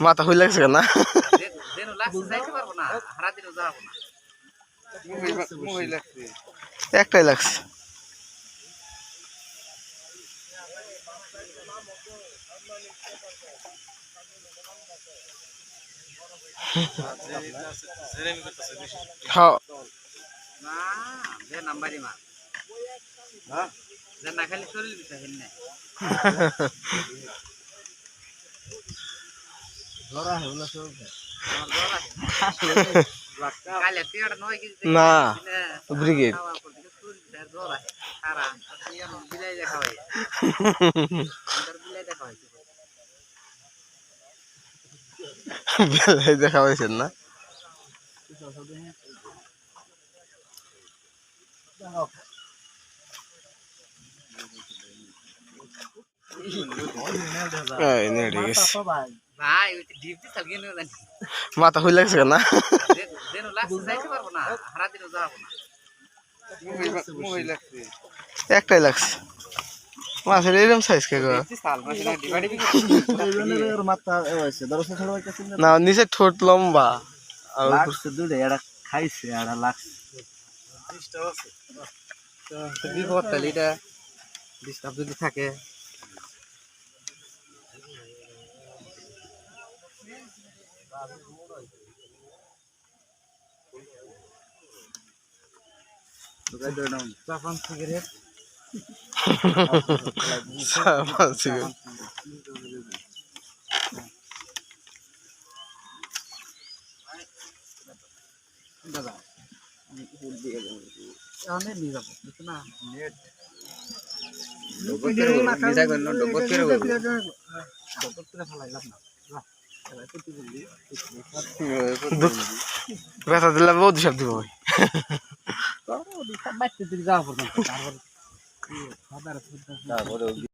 মাথা হইলে লাগছে কেন না দেন লাগছে যাইতে পারব না হারা দিনও যাব না একটাই লাগছে হ্যাঁ না নাম্বারই মার যে না খালি শরীর বিষয় হেন নাই আমার জ্বর আছে। কালে টিয়াটা নয় কেজি থেকে না? ব্রিগেড বিষয় মাথা হইলে লাগছে না দেন লাগছে যাইতে পারব না হারা দিনও যাব না একটাই লাগছে মাছের এরকম সাইজ কে না নিচে ঠোঁট লম্বা আর উপর- খাইছে আর লাগছে বিপদ তাহলে এটা ডিস্টার্ব যদি থাকে জাপান সিগারেট। দাদা অনেক নিয়ে যাব না? নেট। ব্যথা দিলে বহুত হিসাব দিব ভাই। তারপরে